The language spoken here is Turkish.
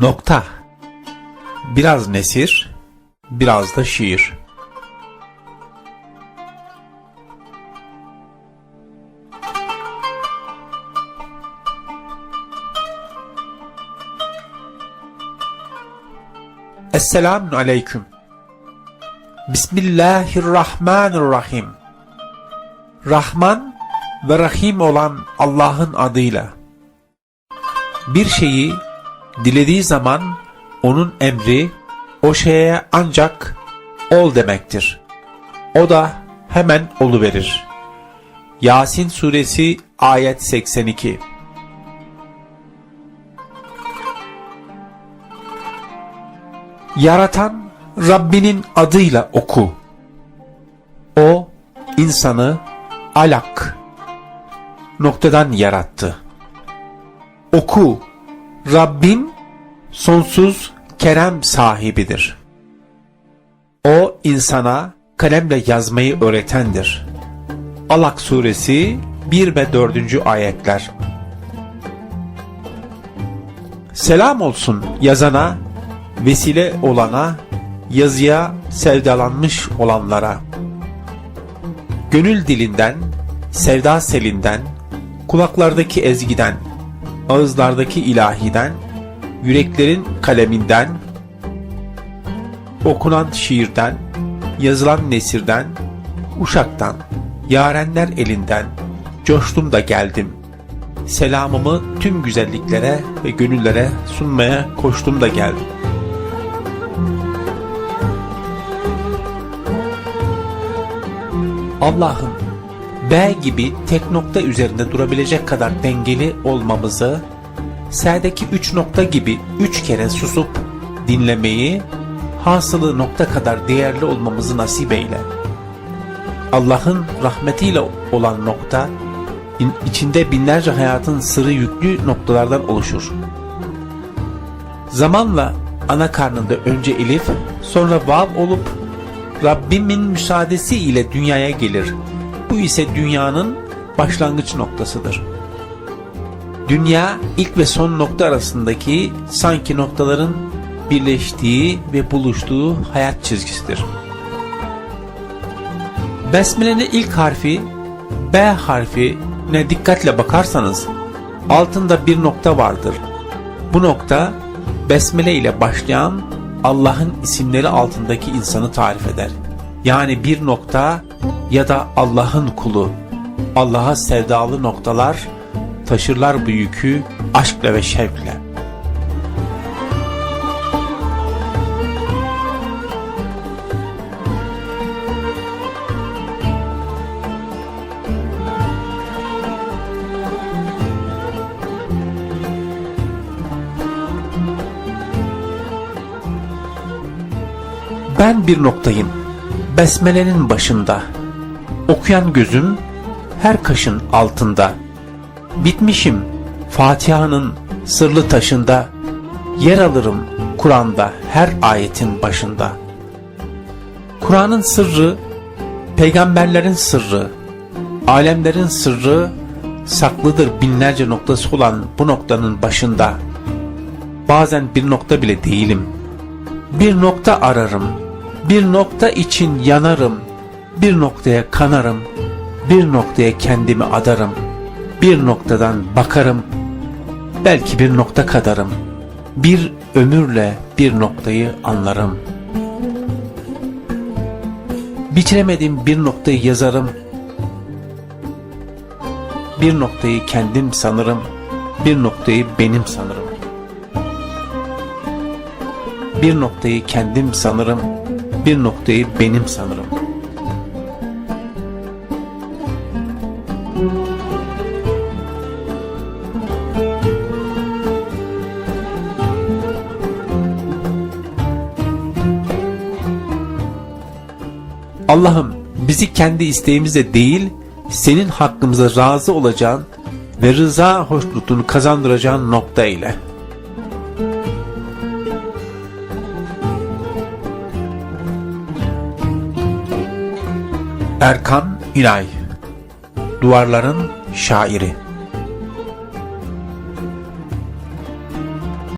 Nokta. Biraz nesir, biraz da şiir. Esselamun aleyküm. Bismillahirrahmanirrahim. Rahman ve Rahim olan Allah'ın adıyla. Bir şeyi dilediği zaman onun emri o şeye ancak ol demektir. O da hemen oluverir. Yasin suresi ayet 82 Yaratan Rabbinin adıyla oku. O insanı alak noktadan yarattı. Oku Rabbin sonsuz kerem sahibidir. O insana kalemle yazmayı öğretendir. Alak suresi 1 ve 4. ayetler. Selam olsun yazana, vesile olana, yazıya sevdalanmış olanlara. Gönül dilinden, sevda selinden, kulaklardaki ezgiden, ağızlardaki ilahiden, yüreklerin kaleminden, okunan şiirden, yazılan nesirden, uşaktan, yarenler elinden, coştum da geldim. Selamımı tüm güzelliklere ve gönüllere sunmaya koştum da geldim. Allah'ım B gibi tek nokta üzerinde durabilecek kadar dengeli olmamızı, S'deki üç nokta gibi üç kere susup dinlemeyi, hasılı nokta kadar değerli olmamızı nasip eyle. Allah'ın rahmetiyle olan nokta, in- içinde binlerce hayatın sırrı yüklü noktalardan oluşur. Zamanla ana karnında önce elif, sonra vav olup Rabbimin müsaadesi ile dünyaya gelir. Bu ise dünyanın başlangıç noktasıdır. Dünya ilk ve son nokta arasındaki sanki noktaların birleştiği ve buluştuğu hayat çizgisidir. Besmele'nin ilk harfi B harfine dikkatle bakarsanız altında bir nokta vardır. Bu nokta Besmele ile başlayan Allah'ın isimleri altındaki insanı tarif eder. Yani bir nokta ya da Allah'ın kulu. Allah'a sevdalı noktalar taşırlar bu yükü aşkla ve şevkle. Ben bir noktayım. Besmelenin başında. Okuyan gözüm her kaşın altında. Bitmişim Fatiha'nın sırlı taşında. Yer alırım Kur'an'da her ayetin başında. Kur'an'ın sırrı, peygamberlerin sırrı, alemlerin sırrı saklıdır binlerce noktası olan bu noktanın başında. Bazen bir nokta bile değilim. Bir nokta ararım. Bir nokta için yanarım. Bir noktaya kanarım. Bir noktaya kendimi adarım. Bir noktadan bakarım. Belki bir nokta kadarım. Bir ömürle bir noktayı anlarım. Bitiremediğim bir noktayı yazarım. Bir noktayı kendim sanırım. Bir noktayı benim sanırım. Bir noktayı kendim sanırım, bir noktayı benim sanırım. Allah'ım bizi kendi isteğimizle değil, senin hakkımıza razı olacağın ve rıza hoşnutluğunu kazandıracağın nokta ile. Erkan İnay Duvarların şairi